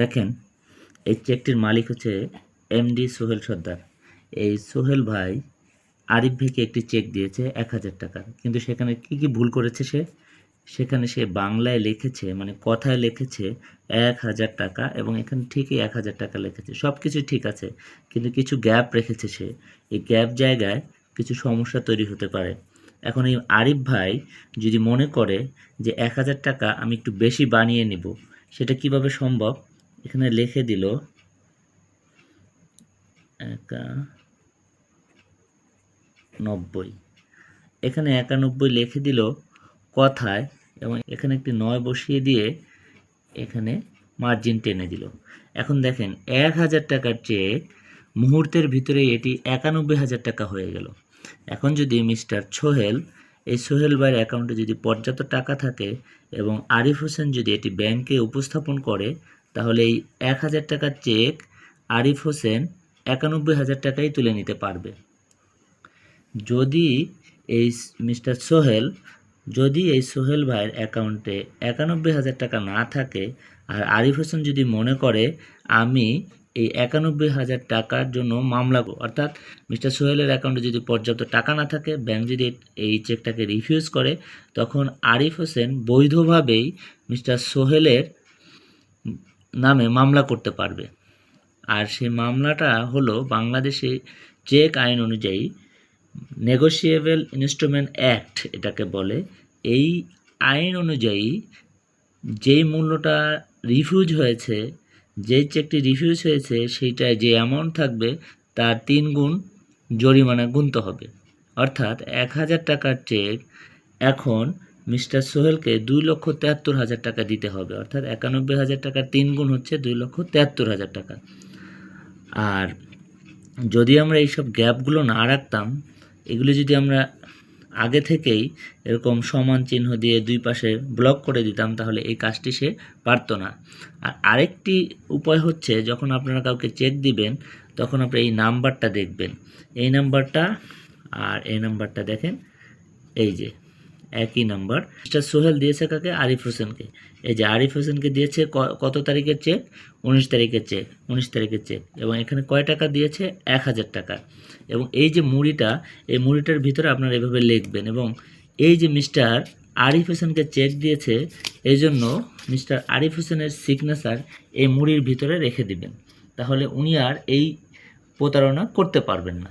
দেখেন, এই চেকটির মালিক হচ্ছে এমডি সোহেল সর্দার। এই সোহেল ভাই আরিফ ভাইকে একটি চেক দিয়েছে এক হাজার টাকার। কিন্তু সেখানে কি কি ভুল করেছে সে? সেখানে সে বাংলায় লিখেছে মানে কথায় লিখেছে এক হাজার টাকা এবং এখানে ঠিকই এক হাজার টাকা লিখেছে। সব কিছু ঠিক আছে, কিন্তু কিছু গ্যাপ রেখেছে সে। এই গ্যাপ জায়গায় কিছু সমস্যা তৈরি হতে পারে। এখন এই আরিফ ভাই যদি মনে করে যে এক হাজার টাকা আমি একটু বেশি বানিয়ে নিব, সেটা কীভাবে সম্ভব? এখানে লিখে দিল একা নব্বই। এখানে একানব্বই লিখে দিল কথায় এবং এখানে একটি নয় বসিয়ে দিয়ে এখানে মার্জিন টেনে দিল। এখন দেখেন, এক হাজার টাকার চেয়ে মুহূর্তের ভিতরে এটি একানব্বই হাজার টাকা হয়ে গেল। এখন যদি মিস্টার সোহেল এই সোহেল ভাইয়ের অ্যাকাউন্টে যদি পর্যাপ্ত টাকা থাকে এবং আরিফ হোসেন যদি এটি ব্যাংকে উপস্থাপন করে, তাহলে এই এক হাজার টাকার চেক আরিফ হোসেন একানব্বই হাজার টাকাই তুলে নিতে পারবে। যদি এই মিস্টার সোহেল, যদি এই সোহেল ভাইয়ের অ্যাকাউন্টে একানব্বই হাজার টাকা না থাকে, আর আরিফ হোসেন যদি মনে করে, আমি এই একানব্বই হাজার টাকার জন্য মামলা অর্থাৎ মিস্টার সোহেলের অ্যাকাউন্টে যদি পর্যাপ্ত টাকা না থাকে ব্যাংক যদি এই চেকটাকে রিফিউজ করে, তখন আরিফ হোসেন বৈধভাবেই মিস্টার সোহেলের নামে মামলা করতে পারবে। আর সেই মামলাটা হলো বাংলাদেশে চেক আইন অনুযায়ী নেগোশিয়েবল ইনস্ট্রুমেন্ট অ্যাক্ট এটাকে বলে। এই আইন অনুযায়ী যেই মূল্যটা রিফিউজ হয়েছে যেই চেকটি রিফিউজ হয়েছে, সেইটায় যে অ্যামাউন্ট থাকবে, তার তিন গুণ জরিমানা গুনতে হবে। অর্থাৎ এক হাজার টাকার চেক এখন মিস্টার সোহেলকে দুই লক্ষ তেহাত্তর হাজার টাকা দিতে হবে। অর্থাৎ একানব্বই হাজার টাকার তিন গুণ হচ্ছে দুই লক্ষ তেহাত্তর হাজার টাকা। আর যদি আমরা এইসব গ্যাপগুলো না রাখতাম, এগুলো যদি আমরা আগে থেকেই এরকম সমান চিহ্ন দিয়ে দুই পাশে ব্লক করে দিতাম, তাহলে এই কাজটি সে পারত না। আর আরেকটি উপায় হচ্ছে, যখন আপনারা কাউকে চেক দিবেন, তখন আপনি এই নাম্বারটা দেখবেন। এই নাম্বারটা আর এই নাম্বারটা দেখেন, এই যে। একই নাম্বার মিস্টার সোহেল দিয়েছে কাকে? আরিফ হোসেনকে। এই যে আরিফ হোসেনকে দিয়েছে কত তারিখের চেক উনিশ তারিখের চেক উনিশ তারিখের চেক এবং এখানে কয় টাকা দিয়েছে? এক হাজার টাকা। এবং এই যে মুড়িটা, এই মুড়িটার ভিতরে আপনারা এভাবে লিখবেন। এবং এই যে মিস্টার আরিফ হোসেনকে চেক দিয়েছে, এই জন্য মিস্টার আরিফ হোসেনের সিগনেচার এই মুড়ির ভিতরে রেখে দিবেন। তাহলে উনি আর এই প্রতারণা করতে পারবেন না।